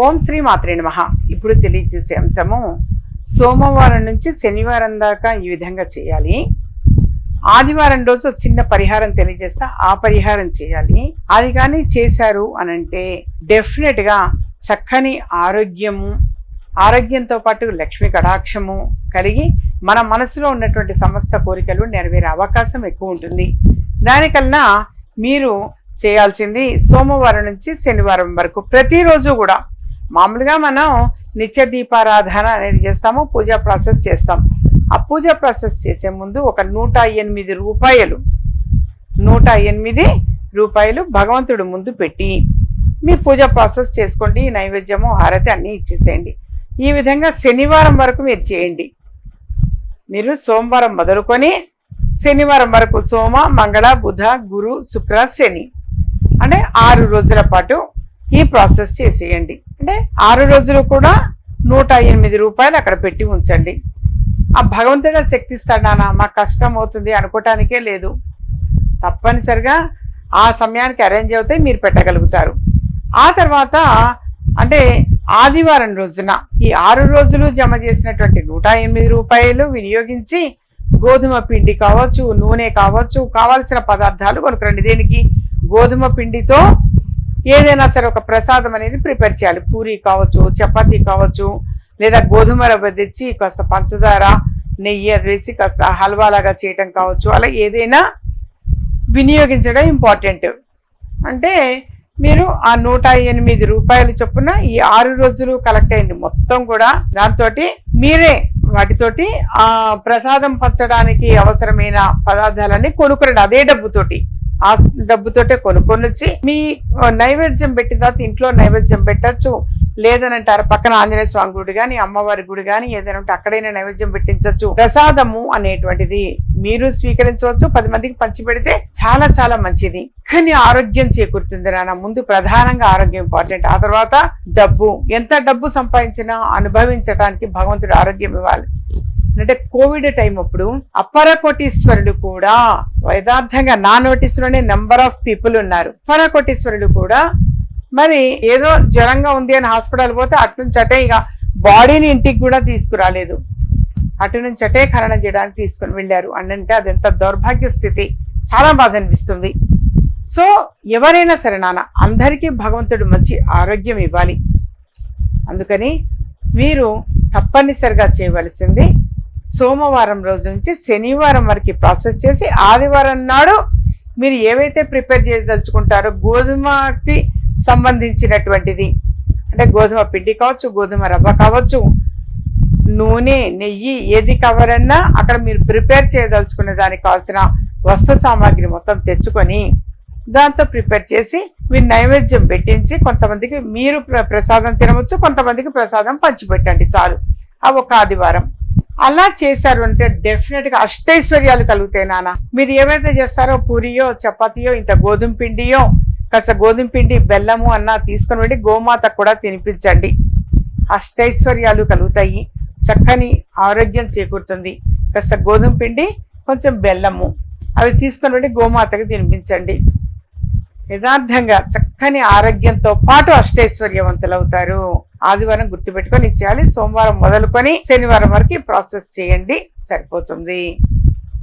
ఓం శ్రీ మాత్రే నమ. ఇప్పుడు తెలియజేసే అంశము సోమవారం నుంచి శనివారం దాకా ఈ విధంగా చేయాలి. ఆదివారం రోజు చిన్న పరిహారం తెలియజేస్తా ఆ పరిహారం చేయాలి. అది కానీ చేశారు అని అంటే చక్కని ఆరోగ్యము ఆరోగ్యంతో పాటు లక్ష్మి కటాక్షము కలిగి మన మనసులో ఉన్నటువంటి సమస్త కోరికలు నెరవేరే అవకాశం ఎక్కువ ఉంటుంది. దానికన్నా మీరు చేయాల్సింది సోమవారం నుంచి శనివారం వరకు ప్రతిరోజు కూడా మామూలుగా మనం నిత్య దీపారాధన అనేది చేస్తాము పూజ ప్రాసెస్ చేస్తాం. ఆ పూజ ప్రాసెస్ చేసే ముందు ఒక నూట ఎనిమిది రూపాయలు నూట ఎనిమిది రూపాయలు భగవంతుడు ముందు పెట్టి మీ పూజ ప్రాసెస్ చేసుకోండి నైవేద్యము హారతి అన్నీ ఇచ్చేసేయండి. ఈ విధంగా శనివారం వరకు మీరు చేయండి. మీరు సోమవారం మొదలుకొని శనివారం వరకు సోమ మంగళ బుధ గురు శుక్ర శని. అంటే ఆరు రోజుల పాటు ఈ ప్రాసెస్ చేసేయండి. అంటే ఆరు రోజులు కూడా నూట ఎనిమిది రూపాయలు అక్కడ పెట్టి ఉంచండి. ఆ భగవంతుడే శక్తి ఇస్తాడు నాన్న మాకు కష్టం అవుతుంది అనుకోవటానికే లేదు. తప్పనిసరిగా ఆ సమయానికి అరేంజ్ అవుతే మీరు పెట్టగలుగుతారు. ఆ తర్వాత అంటే ఆదివారం రోజున ఈ ఆరు రోజులు జమ చేసినటువంటి నూట ఎనిమిది రూపాయలు వినియోగించి గోధుమ పిండి కావచ్చు నూనె కావచ్చు కావాల్సిన పదార్థాలు కొనుక్కరండి దేనికి? గోధుమ పిండితో ఏదైనా సరే ఒక ప్రసాదం అనేది ప్రిపేర్ చేయాలి. పూరి కావచ్చు చపాతీ కావచ్చు లేదా గోధుమ రవ్వ తెచ్చి కాస్త పంచదార నెయ్యి అది వేసి కాస్త హల్వా లాగా చేయటం కావచ్చు. అలా ఏదైనా వినియోగించడం ఇంపార్టెంట్. అంటే మీరు ఆ నూట ఎనిమిది రూపాయలు చొప్పున ఈ ఆరు రోజులు కలెక్ట్ అయింది మొత్తం కూడా. దాంతో మీరే వాటితోటి ఆ ప్రసాదం పంచడానికి అవసరమైన పదార్థాలన్నీ కొనుక్కురండి. అదే డబ్బుతోటి. ఆ డబ్బుతోటే కొనుక్కొని వచ్చి మీ నైవేద్యం పెట్టిన తర్వాత ఇంట్లో నైవేద్యం పెట్టచ్చు. లేదనంటారు పక్కన ఆంజనేయ స్వామి గుడి కానీ అమ్మవారి గుడి కానీ ఏదైనా ఉంటే అక్కడైనా నైవేద్యం పెట్టించవచ్చు ప్రసాదము అనేటువంటిది మీరు స్వీకరించవచ్చు. పది మందికి పంచి పెడితే చాలా చాలా మంచిది. కానీ ఆరోగ్యం చేకూరుతుంది నాన్న. ముందు ప్రధానంగా ఆరోగ్యం ఇంపార్టెంట్. ఆ తర్వాత డబ్బు. ఎంత డబ్బు సంపాదించినా అనుభవించడానికి భగవంతుడు ఆరోగ్యం ఇవ్వాలి. అంటే కోవిడ్ టైం అప్పుడు అపరకోటీశ్వరుడు కూడా యథార్థంగా నా నోటీసులోనే నెంబర్ ఆఫ్ పీపుల్ ఉన్నారు. అపర కూడా మరి ఏదో జ్వరంగా ఉంది అని హాస్పిటల్ పోతే అటు నుంచి అటే ఇక బాడీని ఇంటికి కూడా తీసుకురాలేదు. అటు నుంచి అటే ఖననం చేయడానికి తీసుకుని వెళ్ళారు. అంటే అది ఎంత దౌర్భాగ్య స్థితి. చాలా బాధ అనిపిస్తుంది. సో ఎవరైనా సరే నాన్న అందరికీ భగవంతుడు మంచి ఆరోగ్యం ఇవ్వాలి. అందుకని మీరు తప్పనిసరిగా చేయవలసింది సోమవారం రోజు నుంచి శనివారం వరకు ప్రాసెస్ చేసి ఆదివారం నాడు మీరు ఏవైతే ప్రిపేర్ చేయదలుచుకుంటారో గోధుమకి సంబంధించినటువంటిది అంటే గోధుమ పిండి కావచ్చు గోధుమ రవ్వ కావచ్చు నూనె నెయ్యి ఏది కావాలన్నా అక్కడ మీరు ప్రిపేర్ చేయదలుచుకునే దానికి కావాల్సిన వస్తు సామాగ్రి మొత్తం తెచ్చుకొని దాంతో ప్రిపేర్ చేసి మీరు నైవేద్యం పెట్టించి కొంతమందికి మీరు ప్ర- ప్రసాదం తినవచ్చు కొంతమందికి ప్రసాదం పంచిపెట్టండి చాలు. ఆ ఒక ఆదివారం. అలా చేశారు అంటే డెఫినెట్గా అష్టైశ్వర్యాలు కలుగుతాయి నాన్న. మీరు ఏవైతే చేస్తారో పూరియో చపాతీయో ఇంత గోధుమ పిండియో కాస్త గోధుమ పిండి బెల్లము అన్న తీసుకొని వెళ్ళి గోమాత కూడా తినిపించండి. అష్టైశ్వర్యాలు కలుగుతాయి. చక్కని ఆరోగ్యం చేకూరుతుంది. కాస్త గోధుమ పిండి కొంచెం బెల్లము. అవి తీసుకొని వెళ్ళి గోమాతకి తినిపించండి. యథార్థంగా చక్కని ఆరోగ్యంతో పాటు అష్టైశ్వర్యవంతులవుతారు. ఆదివారం గుర్తుపెట్టుకొని చేయాలి సోమవారం మొదలుకొని శనివారం వరకు ప్రాసెస్ చేయండి. సరిపోతుంది.